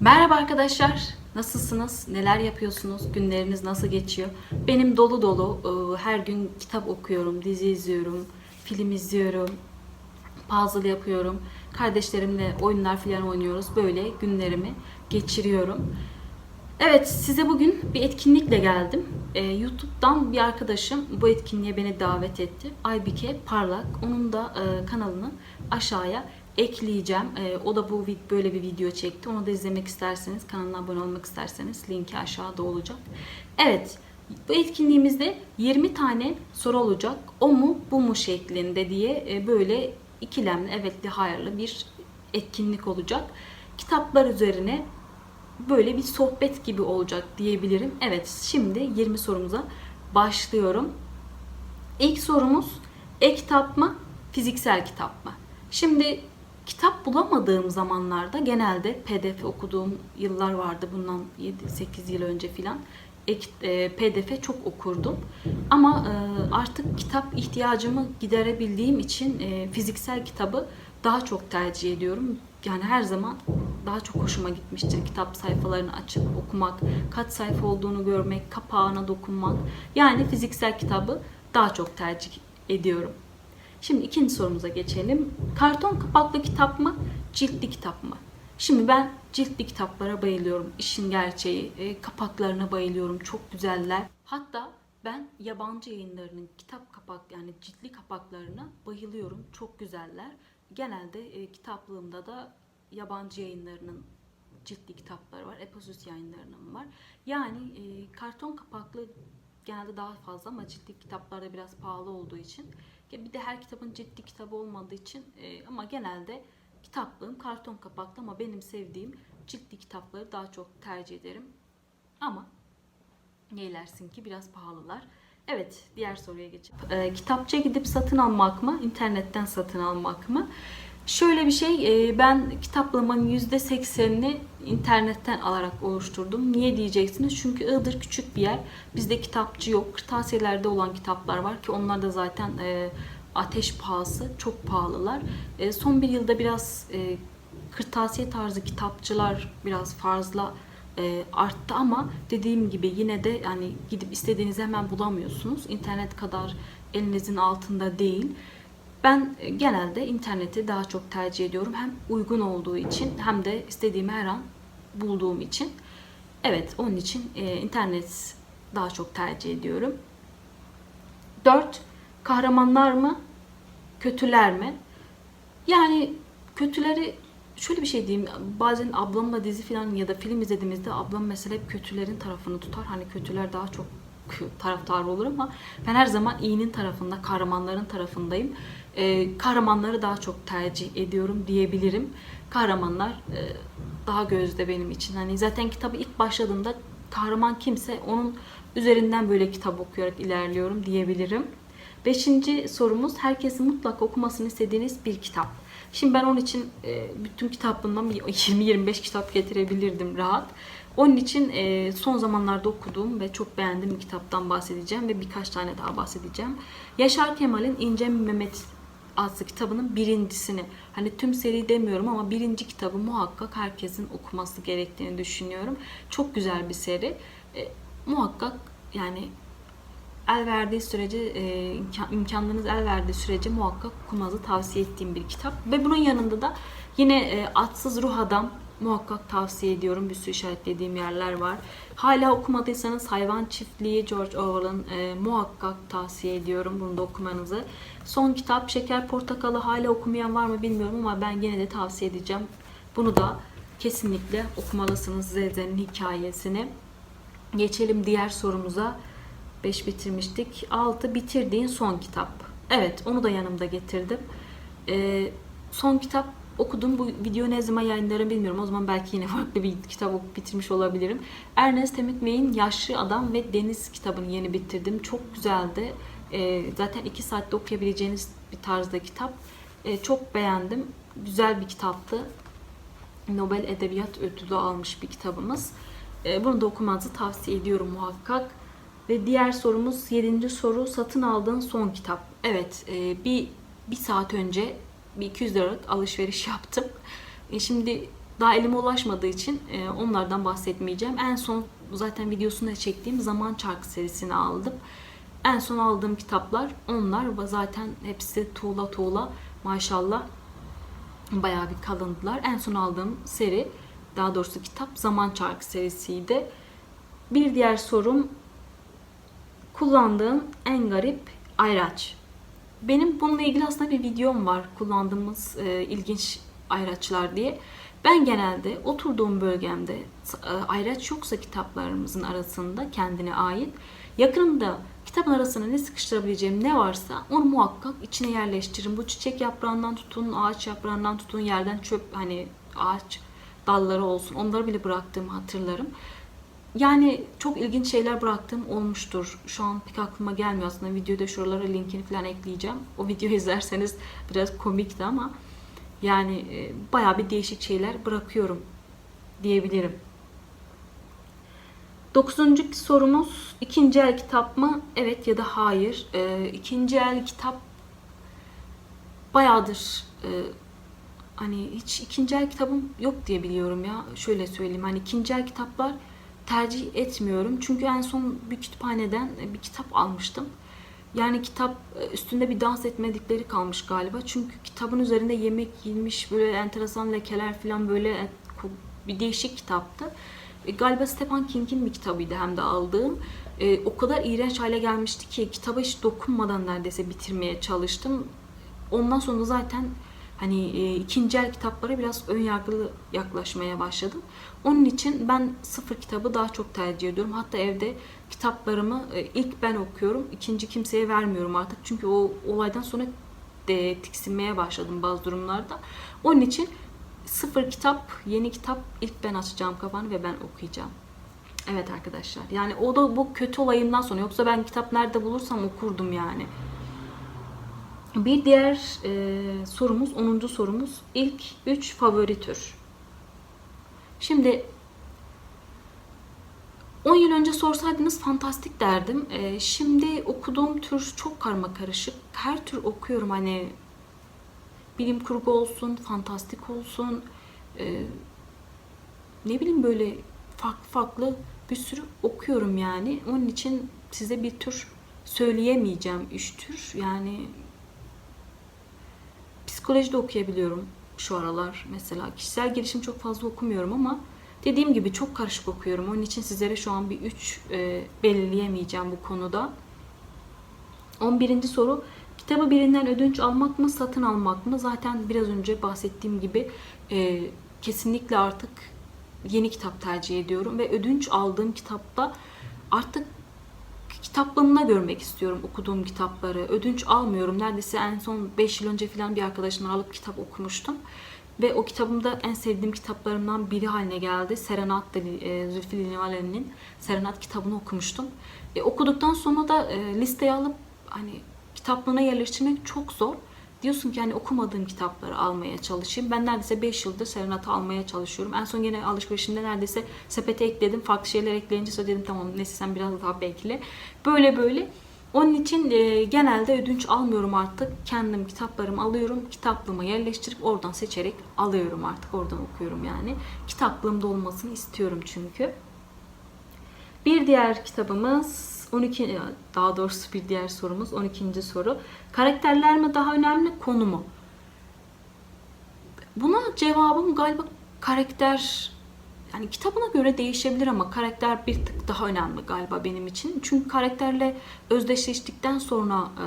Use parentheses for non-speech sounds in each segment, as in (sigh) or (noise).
Merhaba arkadaşlar. Nasılsınız? Neler yapıyorsunuz? Günleriniz nasıl geçiyor? Benim dolu dolu e, her gün kitap okuyorum, dizi izliyorum, film izliyorum, puzzle yapıyorum. Kardeşlerimle oyunlar falan oynuyoruz. Böyle günlerimi geçiriyorum. Evet, size bugün bir etkinlikle geldim. Ee, YouTube'dan bir arkadaşım bu etkinliğe beni davet etti. Aybike Parlak. Onun da e, kanalını aşağıya ekleyeceğim. E, o da bu böyle bir video çekti. Onu da izlemek isterseniz, kanalına abone olmak isterseniz linki aşağıda olacak. Evet, bu etkinliğimizde 20 tane soru olacak. O mu, bu mu şeklinde diye e, böyle ikilemli, evetli, hayırlı bir etkinlik olacak. Kitaplar üzerine böyle bir sohbet gibi olacak diyebilirim. Evet, şimdi 20 sorumuza başlıyorum. İlk sorumuz e-kitap mı, fiziksel kitap mı? Şimdi kitap bulamadığım zamanlarda genelde PDF okuduğum yıllar vardı bundan 7-8 yıl önce filan. Ek- e, PDF çok okurdum. Ama e, artık kitap ihtiyacımı giderebildiğim için e, fiziksel kitabı daha çok tercih ediyorum. Yani her zaman daha çok hoşuma gitmiştir kitap sayfalarını açıp okumak, kaç sayfa olduğunu görmek, kapağına dokunmak. Yani fiziksel kitabı daha çok tercih ediyorum. Şimdi ikinci sorumuza geçelim. Karton kapaklı kitap mı, ciltli kitap mı? Şimdi ben ciltli kitaplara bayılıyorum. İşin gerçeği, e, kapaklarına bayılıyorum. Çok güzeller. Hatta ben yabancı yayınlarının kitap kapak yani ciltli kapaklarına bayılıyorum. Çok güzeller. Genelde e, kitaplığımda da yabancı yayınlarının ciltli kitapları var. Eposus yayınlarının var. Yani e, karton kapaklı genelde daha fazla ama ciltli kitaplarda biraz pahalı olduğu için bir de her kitabın ciddi kitabı olmadığı için e, ama genelde kitaplığım karton kapaklı ama benim sevdiğim ciltli kitapları daha çok tercih ederim. Ama neylersin ki biraz pahalılar. Evet, diğer soruya geçelim. E, kitapçıya gidip satın almak mı, internetten satın almak mı? Şöyle bir şey, e, ben kitaplığımın %80'ini internetten alarak oluşturdum. Niye diyeceksiniz? Çünkü Iğdır küçük bir yer. Bizde kitapçı yok. Kırtasiyelerde olan kitaplar var ki onlar da zaten e, ateş pahası, çok pahalılar. E, son bir yılda biraz e, kırtasiye tarzı kitapçılar biraz fazla arttı ama dediğim gibi yine de yani gidip istediğinizi hemen bulamıyorsunuz. İnternet kadar elinizin altında değil. Ben e, genelde interneti daha çok tercih ediyorum. Hem uygun olduğu için hem de istediğimi her an bulduğum için. Evet, onun için e, internet daha çok tercih ediyorum. 4. Kahramanlar mı? Kötüler mi? Yani kötüleri şöyle bir şey diyeyim. Bazen ablamla dizi falan ya da film izlediğimizde ablam mesela hep kötülerin tarafını tutar. Hani kötüler daha çok taraftar olur ama ben her zaman iyinin tarafında, kahramanların tarafındayım. Ee, kahramanları daha çok tercih ediyorum diyebilirim. Kahramanlar e, daha gözde benim için. Hani zaten kitabı ilk başladığımda kahraman kimse onun üzerinden böyle kitap okuyarak ilerliyorum diyebilirim. Beşinci sorumuz herkesin mutlaka okumasını istediğiniz bir kitap. Şimdi ben onun için e, bütün kitaplığımdan bir (laughs) 20-25 kitap getirebilirdim rahat. Onun için e, son zamanlarda okuduğum ve çok beğendiğim bir kitaptan bahsedeceğim ve birkaç tane daha bahsedeceğim. Yaşar Kemal'in İnce Mehmet adlı kitabının birincisini hani tüm seri demiyorum ama birinci kitabı muhakkak herkesin okuması gerektiğini düşünüyorum. Çok güzel bir seri. E, muhakkak yani el verdiği sürece e, imkan- imkanlarınız el verdiği sürece muhakkak okumanızı tavsiye ettiğim bir kitap. Ve bunun yanında da yine e, Atsız Ruh Adam muhakkak tavsiye ediyorum. Bir sürü işaretlediğim yerler var. Hala okumadıysanız Hayvan Çiftliği George Orwell'ın e, muhakkak tavsiye ediyorum bunu da okumanızı. Son kitap Şeker Portakalı hala okumayan var mı bilmiyorum ama ben yine de tavsiye edeceğim. Bunu da kesinlikle okumalısınız Zevzen'in hikayesini. Geçelim diğer sorumuza. 5 bitirmiştik. 6 bitirdiğin son kitap. Evet onu da yanımda getirdim. Ee, son kitap okudum. Bu video ne zaman yayınlarım bilmiyorum. O zaman belki yine farklı bir kitap okup bitirmiş olabilirim. Ernest Hemingway'in Yaşlı Adam ve Deniz kitabını yeni bitirdim. Çok güzeldi. Ee, zaten 2 saatte okuyabileceğiniz bir tarzda kitap. Ee, çok beğendim. Güzel bir kitaptı. Nobel Edebiyat Ödülü almış bir kitabımız. Ee, Bunu da okumanızı tavsiye ediyorum muhakkak. Ve diğer sorumuz 7. soru satın aldığın son kitap. Evet e, bir bir saat önce bir 200 liralık alışveriş (laughs) yaptım. E, Şimdi Daha elime ulaşmadığı için e, onlardan bahsetmeyeceğim. En son zaten videosunu da çektiğim Zaman Çarkı serisini aldım. En son aldığım kitaplar onlar zaten hepsi tuğla tuğla maşallah bayağı bir kalındılar. En son aldığım seri daha doğrusu kitap Zaman Çarkı serisiydi. Bir diğer sorum kullandığım en garip ayraç. Benim bununla ilgili aslında bir videom var kullandığımız e, ilginç ayraçlar diye. Ben genelde oturduğum bölgemde e, ayraç yoksa kitaplarımızın arasında kendine ait yakınımda kitabın arasına ne sıkıştırabileceğim ne varsa onu muhakkak içine yerleştiririm. Bu çiçek yaprağından tutun, ağaç yaprağından tutun, yerden çöp hani ağaç dalları olsun onları bile bıraktığımı hatırlarım. Yani çok ilginç şeyler bıraktığım olmuştur. Şu an pek aklıma gelmiyor aslında. Videoda şuralara linkini falan ekleyeceğim. O videoyu (laughs) izlerseniz biraz komikti ama yani e, bayağı bir değişik şeyler bırakıyorum diyebilirim. Dokuzuncu sorumuz ikinci el kitap mı? Evet ya da hayır. E, ikinci el kitap bayağıdır e, hani hiç ikinci el kitabım yok diye biliyorum ya. Şöyle söyleyeyim hani ikinci el kitaplar tercih etmiyorum. Çünkü en son bir kütüphaneden bir kitap almıştım. Yani kitap e, üstünde bir dans etmedikleri kalmış galiba. Çünkü kitabın üzerinde yemek yenmiş böyle enteresan lekeler falan böyle e, bir değişik kitaptı. E, galiba Stephen King'in bir kitabıydı hem de aldığım. E, o kadar iğrenç hale gelmişti ki kitaba hiç dokunmadan neredeyse bitirmeye çalıştım. Ondan sonra zaten hani e, ikinci el kitaplara biraz ön yargılı yaklaşmaya başladım. Onun için ben sıfır kitabı daha çok tercih ediyorum. Hatta evde kitaplarımı e, ilk ben okuyorum. ikinci kimseye vermiyorum artık. Çünkü o olaydan sonra de tiksinmeye başladım bazı durumlarda. Onun için sıfır kitap, yeni kitap ilk ben açacağım kafanı ve ben okuyacağım. Evet arkadaşlar. Yani o da bu kötü olayından sonra. Yoksa ben kitap nerede bulursam okurdum yani. Bir diğer e, sorumuz, 10. sorumuz. İlk 3 favori tür. Şimdi 10 yıl önce sorsaydınız fantastik derdim. E, şimdi okuduğum tür çok karma karışık. Her tür okuyorum hani bilim kurgu olsun, fantastik olsun, e, ne bileyim böyle farklı farklı bir sürü okuyorum yani. Onun için size bir tür söyleyemeyeceğim üç tür. Yani psikoloji de okuyabiliyorum şu aralar mesela. Kişisel gelişim çok fazla okumuyorum ama dediğim gibi çok karışık okuyorum. Onun için sizlere şu an bir üç e, belirleyemeyeceğim bu konuda. 11. soru Kitabı birinden ödünç almak mı, satın almak mı? Zaten biraz önce bahsettiğim gibi e, kesinlikle artık yeni kitap tercih ediyorum ve ödünç aldığım kitapta artık kitaplığımına görmek istiyorum okuduğum kitapları. Ödünç almıyorum. Neredeyse en son 5 yıl önce falan bir arkadaşımdan alıp kitap okumuştum. Ve o kitabımda en sevdiğim kitaplarımdan biri haline geldi. Serenat da e, Zülfü Livaneli'nin Serenat kitabını okumuştum. E, okuduktan sonra da e, listeye alıp hani kitaplığına yerleştirmek çok zor. Diyorsun ki hani okumadığım kitapları almaya çalışayım. Ben neredeyse 5 yıldır Serenat'ı almaya çalışıyorum. En son yine alışverişimde neredeyse sepete ekledim. Farklı şeyler ekleyince dedim tamam neyse sen biraz daha bekle. Böyle böyle. Onun için e, genelde ödünç almıyorum artık. Kendim kitaplarımı alıyorum. Kitaplığıma yerleştirip oradan seçerek alıyorum artık. Oradan okuyorum yani. Kitaplığımda olmasını istiyorum çünkü. Bir diğer kitabımız 12 daha doğrusu bir diğer sorumuz 12. soru. Karakterler mi daha önemli, konu mu? Buna cevabım galiba karakter yani kitabına göre değişebilir ama karakter bir tık daha önemli galiba benim için. Çünkü karakterle özdeşleştikten sonra e,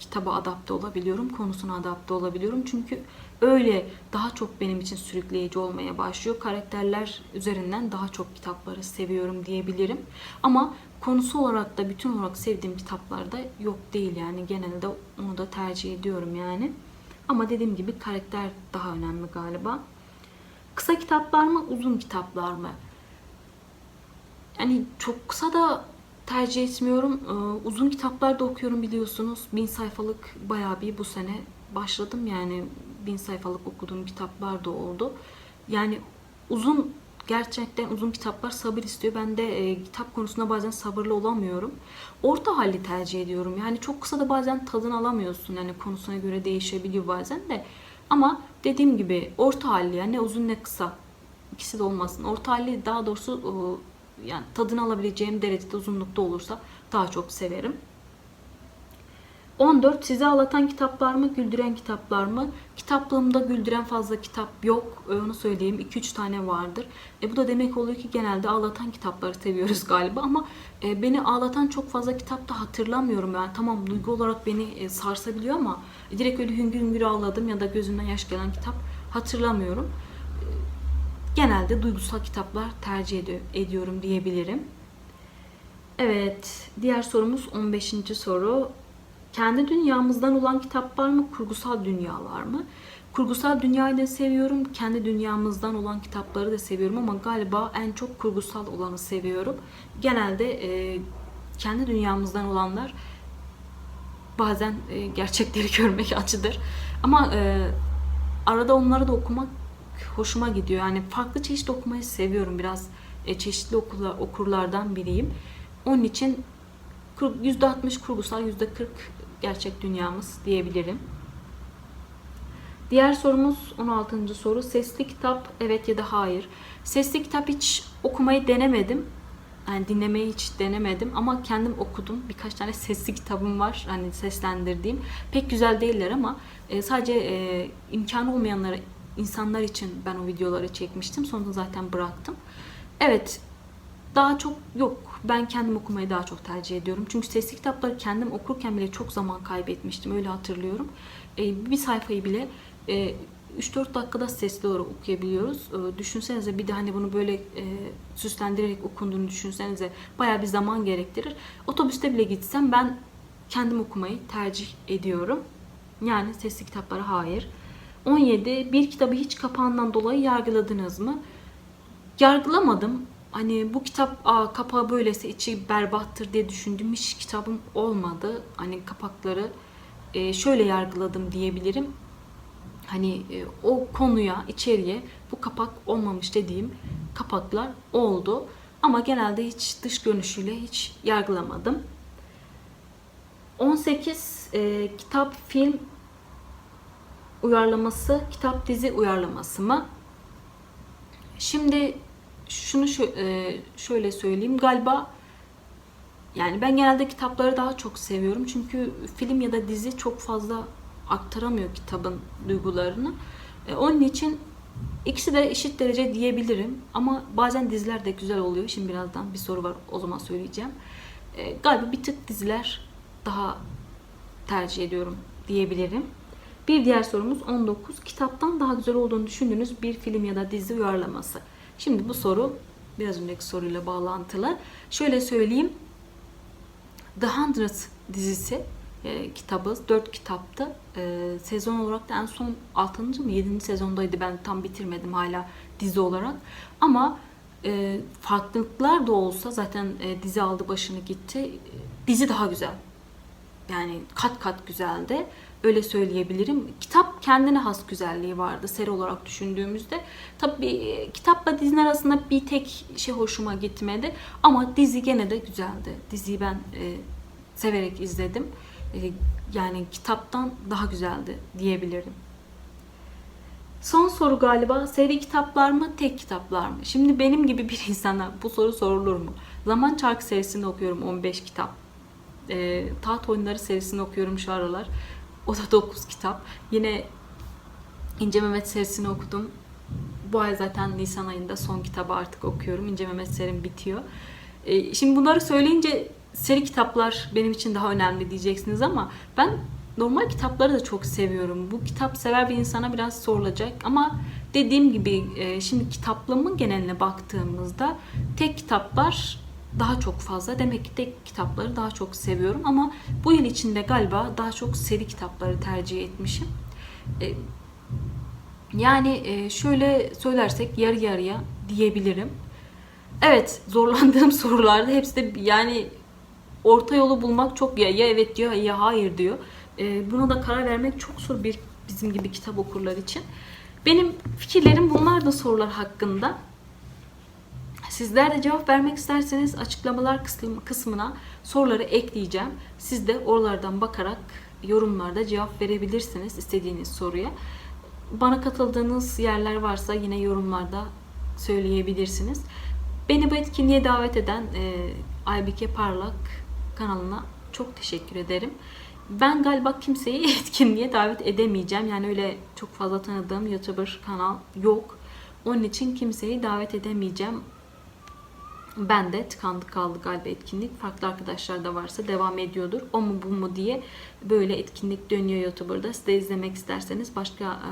kitaba adapte olabiliyorum, konusuna adapte olabiliyorum. Çünkü öyle daha çok benim için sürükleyici olmaya başlıyor. Karakterler üzerinden daha çok kitapları seviyorum diyebilirim. Ama konusu olarak da bütün olarak sevdiğim kitaplarda yok değil yani genelde onu da tercih ediyorum yani. Ama dediğim gibi karakter daha önemli galiba. Kısa kitaplar mı, uzun kitaplar mı? Yani çok kısa da tercih etmiyorum. Ee, uzun kitaplar da okuyorum biliyorsunuz. Bin sayfalık bayağı bir bu sene başladım yani. Bin sayfalık okuduğum kitaplar da oldu. Yani uzun gerçekten uzun kitaplar sabır istiyor. Ben de e, kitap konusunda bazen sabırlı olamıyorum. Orta halli tercih ediyorum. Yani çok kısa da bazen tadını alamıyorsun. Yani konusuna göre değişebiliyor bazen de. Ama dediğim gibi orta halli yani ne uzun ne kısa ikisi de olmasın. Orta halli daha doğrusu e, yani tadını alabileceğim derecede uzunlukta olursa daha çok severim. 14. Sizi ağlatan kitaplar mı, güldüren kitaplar mı? Kitaplığımda güldüren fazla kitap yok. E, Onu söyleyeyim. 2-3 tane vardır. E, bu da demek oluyor ki genelde ağlatan kitapları seviyoruz galiba ama e, beni ağlatan çok fazla kitap da hatırlamıyorum. Yani tamam duygu olarak beni e, sarsabiliyor ama direkt öyle hüngür hüngür ağladım ya da gözümden yaş gelen kitap hatırlamıyorum. Genelde duygusal kitaplar tercih ediyor, ediyorum diyebilirim. Evet, diğer sorumuz 15. soru. Kendi dünyamızdan olan kitaplar mı, kurgusal dünyalar mı? Kurgusal dünyayı da seviyorum, kendi dünyamızdan olan kitapları da seviyorum ama galiba en çok kurgusal olanı seviyorum. Genelde e, kendi dünyamızdan olanlar bazen e, gerçekleri (laughs) görmek acıdır. Ama e, arada onları da okumak hoşuma gidiyor. Yani farklı çeşit okumayı seviyorum. Biraz e, çeşitli okurlar, okurlardan biriyim. Onun için kur- %60 kurgusal, %40 gerçek dünyamız diyebilirim. Diğer sorumuz 16. soru. Sesli kitap evet ya da hayır. Sesli kitap hiç okumayı denemedim. Yani dinlemeyi hiç denemedim ama kendim okudum. Birkaç tane sesli kitabım var hani seslendirdiğim. Pek güzel değiller ama e, sadece e, imkanı olmayanlara insanlar için ben o videoları çekmiştim. Sonra zaten bıraktım. Evet daha çok yok. Ben kendim okumayı daha çok tercih ediyorum. Çünkü sesli kitapları kendim okurken bile çok zaman kaybetmiştim. Öyle hatırlıyorum. E, bir sayfayı bile e, 3-4 dakikada sesli olarak okuyabiliyoruz. E, düşünsenize bir de hani bunu böyle e, süslendirerek okunduğunu düşünsenize bayağı bir zaman gerektirir. Otobüste bile gitsem ben kendim okumayı tercih ediyorum. Yani sesli kitaplara hayır. 17. Bir kitabı hiç kapağından dolayı yargıladınız mı? yargılamadım. Hani bu kitap Aa, kapağı böylese içi berbattır diye düşündüğüm hiç kitabım olmadı. Hani kapakları e, şöyle yargıladım diyebilirim. Hani e, o konuya, içeriye bu kapak olmamış dediğim kapaklar oldu. Ama genelde hiç dış görünüşüyle hiç yargılamadım. 18 e, kitap, film uyarlaması, kitap dizi uyarlaması mı? Şimdi şunu e, şöyle söyleyeyim. Galiba yani ben genelde kitapları daha çok seviyorum. Çünkü film ya da dizi çok fazla aktaramıyor kitabın duygularını. E, Onun için ikisi de eşit derece diyebilirim. Ama bazen diziler de güzel oluyor. Şimdi birazdan bir soru var o zaman söyleyeceğim. E, Galiba bir tık diziler daha tercih ediyorum diyebilirim. Bir diğer sorumuz 19. Kitaptan daha güzel olduğunu düşündüğünüz bir film ya da dizi uyarlaması. Şimdi bu soru biraz önceki soruyla bağlantılı. Şöyle söyleyeyim. The Hundred dizisi e, kitabı 4 kitaptı. E, sezon olarak da en son 6. mı 7. sezondaydı. Ben tam bitirmedim hala dizi olarak. Ama e, farklılıklar da olsa zaten e, dizi aldı başını gitti. E, Dizi daha güzel. Yani kat kat güzeldi. Öyle söyleyebilirim. Kitap kendine has güzelliği vardı seri olarak düşündüğümüzde. Tabii e, kitapla dizinin arasında bir tek şey hoşuma gitmedi. Ama dizi gene de güzeldi. Diziyi ben e, severek izledim. E, yani kitaptan daha güzeldi diyebilirim. Son soru galiba seri kitaplar mı tek kitaplar mı? Şimdi benim gibi bir insana bu soru sorulur mu? Zaman Çarkı serisini okuyorum 15 kitap. E, Taht Oyunları serisini okuyorum şu aralar. O da 9 kitap. Yine İnce Mehmet serisini okudum. Bu ay zaten Nisan ayında son kitabı artık okuyorum. İnce Mehmet serim bitiyor. E, şimdi bunları söyleyince seri kitaplar benim için daha önemli diyeceksiniz ama ben normal kitapları da çok seviyorum. Bu kitap sever bir insana biraz sorulacak ama dediğim gibi e, şimdi kitaplığımın geneline baktığımızda tek kitaplar daha çok fazla. Demek ki tek kitapları daha çok seviyorum ama bu yıl içinde galiba daha çok seri kitapları tercih etmişim. E, yani e, şöyle söylersek yarı yarıya diyebilirim. Evet zorlandığım (laughs) sorularda hepsi de yani orta yolu bulmak çok ya, ya evet diyor ya hayır diyor. E, buna da karar vermek çok zor bir bizim gibi kitap okurlar için. Benim fikirlerim bunlar da sorular hakkında. Sizler de cevap vermek isterseniz açıklamalar kısmı- kısmına soruları ekleyeceğim. Siz de oralardan bakarak yorumlarda cevap verebilirsiniz istediğiniz soruya. Bana katıldığınız yerler varsa yine yorumlarda söyleyebilirsiniz. Beni bu etkinliğe davet eden e, Aybike Parlak kanalına çok teşekkür ederim. Ben galiba kimseyi (laughs) etkinliğe davet edemeyeceğim. Yani öyle çok fazla tanıdığım YouTuber kanal yok. Onun için kimseyi davet edemeyeceğim. Ben de tıkandık kaldı galiba etkinlik. Farklı arkadaşlar da varsa devam ediyordur. O mu bu mu diye böyle etkinlik dönüyor YouTuber'da. Siz de izlemek isterseniz başka e,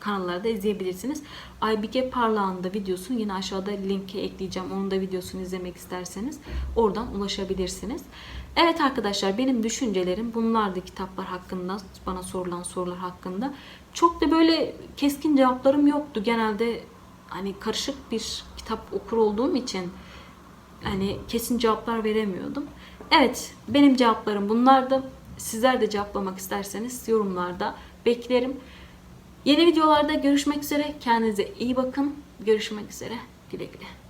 kanallarda izleyebilirsiniz. Aybike Parlağ'ın da videosunu yine aşağıda linke ekleyeceğim. Onun da videosunu izlemek isterseniz oradan ulaşabilirsiniz. Evet arkadaşlar benim düşüncelerim bunlardı kitaplar hakkında, bana sorulan sorular hakkında. Çok da böyle keskin cevaplarım yoktu. Genelde hani karışık bir kitap okur olduğum için hani kesin cevaplar veremiyordum. Evet, benim cevaplarım bunlardı. Sizler de cevaplamak isterseniz yorumlarda beklerim. Yeni videolarda görüşmek üzere. Kendinize iyi bakın. Görüşmek üzere. Güle güle.